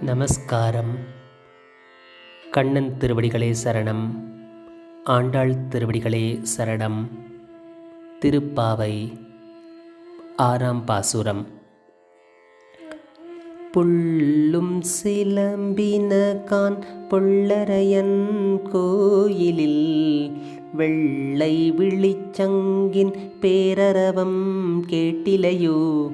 நமஸ்காரம். கண்ணன் திருவடிகளே சரணம். ஆண்டாள் திருவடிகளே சரணம். திருப்பாவை ஆறாம் பாசுரம். புள்ளும் சிலம்பினகான் பொள்ளரையன் கோயிலில் வெள்ளை விழிச்சங்கின் பேரரவம் கேட்டிலையோ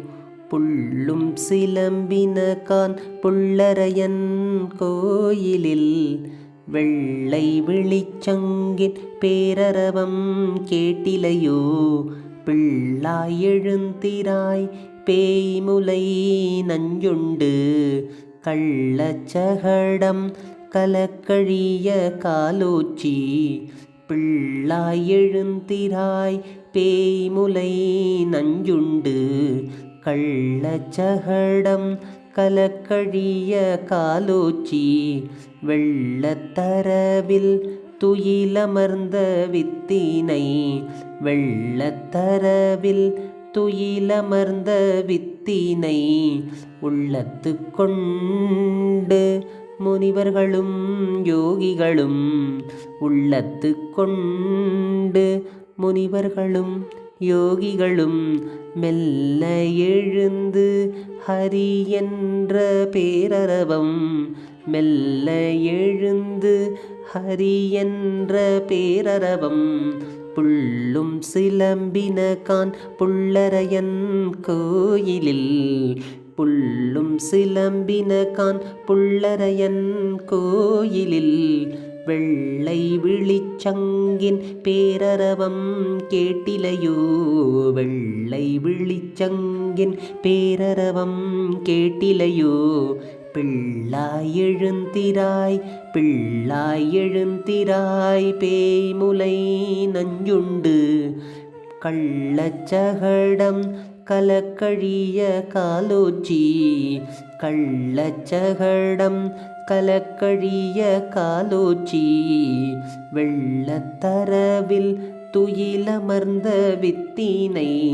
புள்ளும் சிலம்பினகான் புள்ளரையன் கோயிலில் வெள்ளை விழிச்சங்கின் பேரரவம் கேட்டிலையோ? பிள்ளாய் எழுந்திராய் பேய்முலை நஞ்சுண்டு கள்ளச்சகடம் கலக்கழிய காலோச்சி. பிள்ளாய் எழுந்திராய் பேய்முலை நஞ்சுண்டு கள்ளச்சகடம் கலக்கழிய காலோச்சி வெள்ளத்தரவில் துயிலமர்ந்த வித்தினை வெள்ளத்தரவில் துயிலமர்ந்த வித்தினை உள்ளத்து கொண்டு முனிவர்களும் யோகிகளும் உள்ளத்து கொண்டு முனிவர்களும் யோகிகளும் மெல்ல எழுந்து ஹரி என்ற பேரரவம். மெல்ல எழுந்து ஹரி என்ற பேரரவம். புள்ளும் சிலம்பின கான் புள்ளரையன் கோயிலில். புள்ளும் சிலம்பின கான் புள்ளரையன் கோயிலில். வெள்ளை விழிச்சங்கின் பேரரவம் கேட்டிலையோ? வெள்ளை விழிச்சங்கின் பேரரவம் கேட்டிலையோ? பிள்ளாய் எழுந்திராய் பிள்ளாய் எழுந்திராய் பேய்முலை நஞ்சுண்டு. கள்ளச்சகடம் கலக்கழிய காலோச்சி கள்ளச்சகடம் கலக்கழிய காலோச்சி. வெள்ளத்தரவில் துயிலமர்ந்த வித்தினை.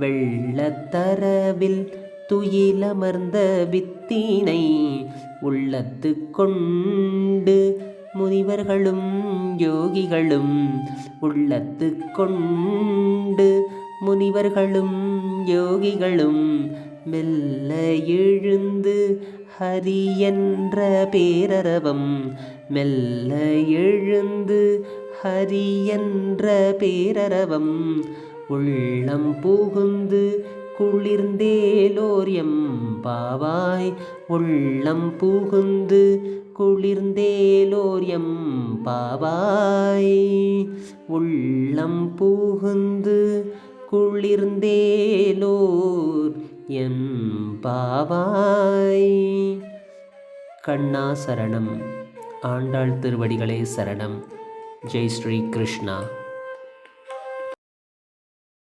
வெள்ளத்தரவில் துயிலமர்ந்த வித்தினை. உள்ளத்து கொண்டு முனிவர்களும் யோகிகளும். உள்ளத்து கொண்டு முனிவர்களும் யோகிகளும். மெல்ல எழுந்து ஹரி என்ற பேரரவம். மெல்ல எழுந்து ஹரி என்ற பேரரவம். உள்ளம் புகுந்து குளிர்ந்தேலோரியம் பாவாய் உள்ளம் புகுந்து குளிர்ந்தேலோரியம் பாவாய் உள்ளம் புகுந்து குளிர்ந்தேலோர் எம் பாவாய். கண்ணா சரணம். ஆண்டாள் திருவடிகளே சரணம். ஜெய் ஸ்ரீ கிருஷ்ணா.